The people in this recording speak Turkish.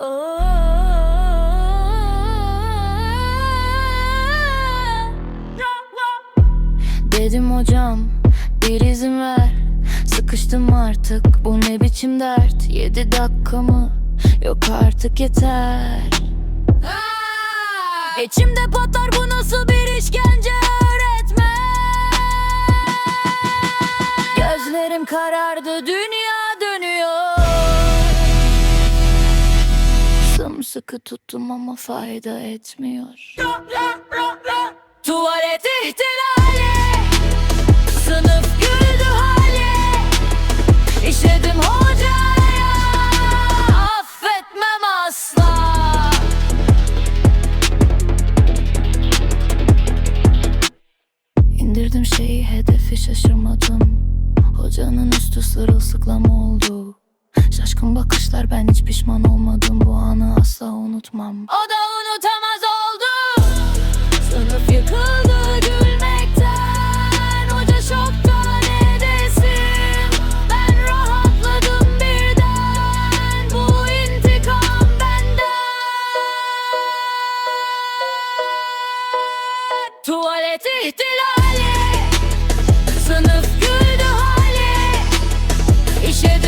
Oh. Dedim hocam bir izin ver. Sıkıştım artık bu ne biçim dert? Yedi dakika mı? Yok artık yeter. Aa! İçimde patlar bu nasıl bir işkence öğretmen? Gözlerim karardı dünya Sımsıkı tuttum ama fayda etmiyor. Tuvalet ihtilali. Sınıf güldü hali. İşedim hocaya. Affetmem asla. İndirdim şeyi hedefi şaşırmadım. Hocanın üstü sırılsıklam oldu Şaşkın bakışlar ben hiç pişman olmadım. Bu anı asla unutmam. O da unutamaz oldu. Sınıf yıkıldı gülmekten. Hoca şokta ne desin Ben rahatladım birden. Bu intikam benden. Tuvalet ihtilali. Sınıf güldü hali. İşe